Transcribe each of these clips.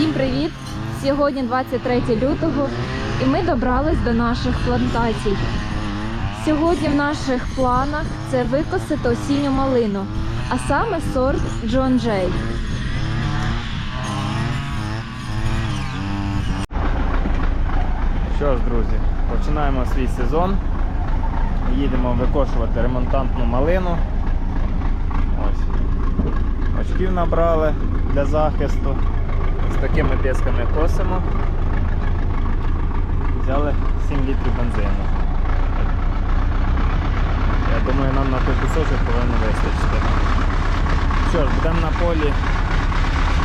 Всім привіт! Сьогодні 23 лютого і ми добрались до наших плантацій. Сьогодні в наших планах це викосити осінню малину, а саме сорт Джон Джей. Що ж, друзі, починаємо свій сезон. Їдемо викошувати ремонтантну малину. Ось. Очків набрали для захисту. Такими дисками косимо. Взяли 7 літрів бензину. Я думаю, нам на той кусочок повинно вистачити. Що ж, будемо на полі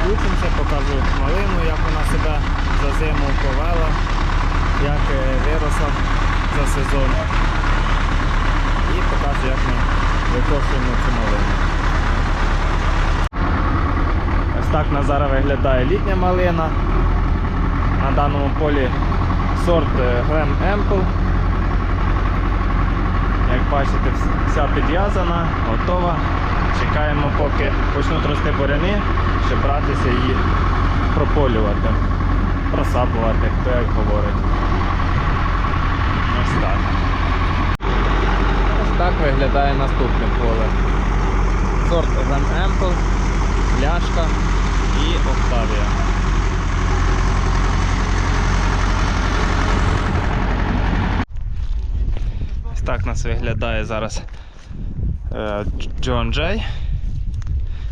включимося, покажу малину, як вона себе за зиму повела як е, виросла за сезон. І покажу, як ми викошуємо цю малину. Ось так на зараз виглядає літня малина. На даному полі сорт е, Glen Ample. Як бачите, вся підв'язана, готова. Чекаємо, поки почнуть рости буряни, щоб братися її прополювати, просапувати, хто як говорить. Ось так. Ось так виглядає наступне поле. Сорт Glen Ample, Ляшка і Октавія. Ось так нас виглядає зараз е, Джон Джей.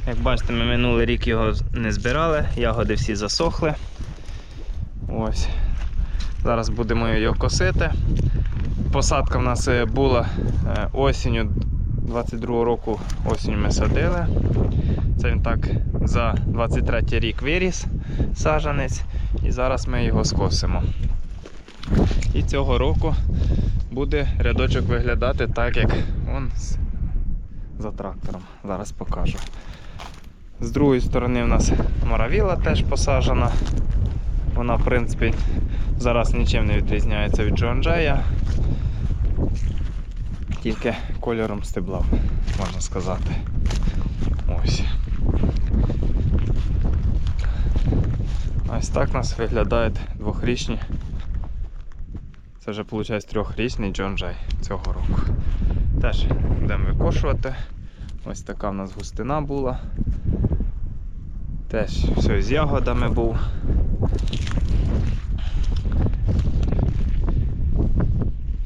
Як бачите, ми минулий рік його не збирали, ягоди всі засохли. Ось. Зараз будемо його косити. Посадка в нас е, була е, осінню 22 року осінню ми садили. Це він так за 23 рік виріс саджанець і зараз ми його скосимо. І цього року буде рядочок виглядати так, як он за трактором. Зараз покажу. З другої сторони в нас моравіла теж посаджена. Вона, в принципі, зараз нічим не відрізняється від Джонджея, Тільки кольором стебла, можна сказати. Ось. Ось так у нас виглядають двохрічні. Це вже виходить трьохрічний Джон Джей цього року. Теж будемо викошувати. Ось така в нас густина була. Теж все з ягодами був.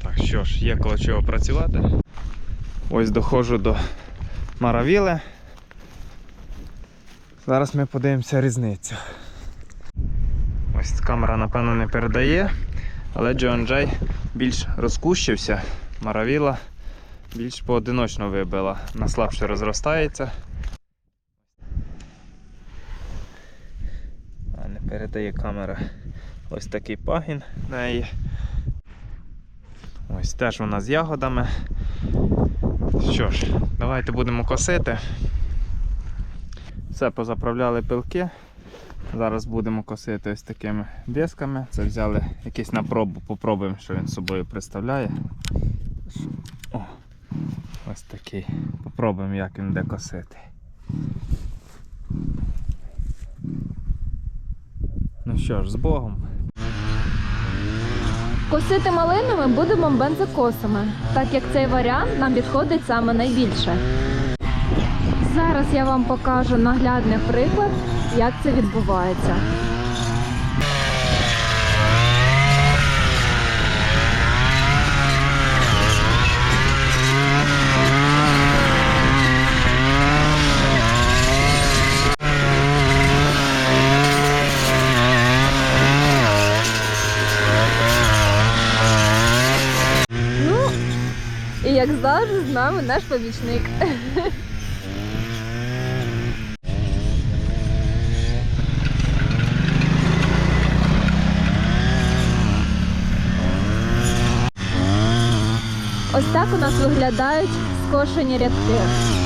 Так, що ж, є коло чого працювати. Ось доходжу до Маравіли. Зараз ми подивимося різницю. Ось камера, напевно, не передає, але Джон Джей більш розкущився, Маравіла більш поодиночно вибила, вона слабше розростається. А не передає камера. Ось такий пагін неї. Ось теж вона з ягодами. Що ж, давайте будемо косити. Все, позаправляли пилки. Зараз будемо косити ось такими дисками. Це взяли якийсь на пробу, попробуємо, що він собою представляє. О, ось такий. Попробуємо, як він буде косити. Ну що ж, з Богом. Косити малину ми будемо бензокосами, так як цей варіант нам підходить саме найбільше. Зараз я вам покажу наглядний приклад, як це відбувається. Ну, як завжди, з нами наш помічник. Ось так у нас виглядають скошені рядки.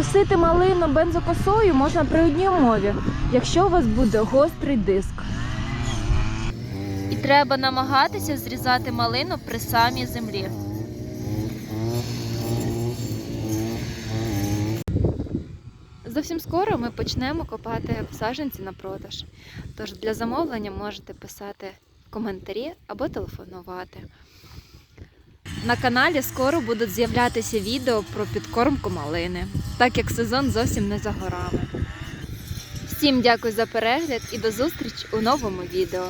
Косити малину бензокосою можна при одній умові, якщо у вас буде гострий диск. І треба намагатися зрізати малину при самій землі. Зовсім скоро ми почнемо копати саджанці на продаж. Тож для замовлення можете писати в коментарі або телефонувати. На каналі скоро будуть з'являтися відео про підкормку малини, так як сезон зовсім не за горами. Всім дякую за перегляд і до зустрічі у новому відео.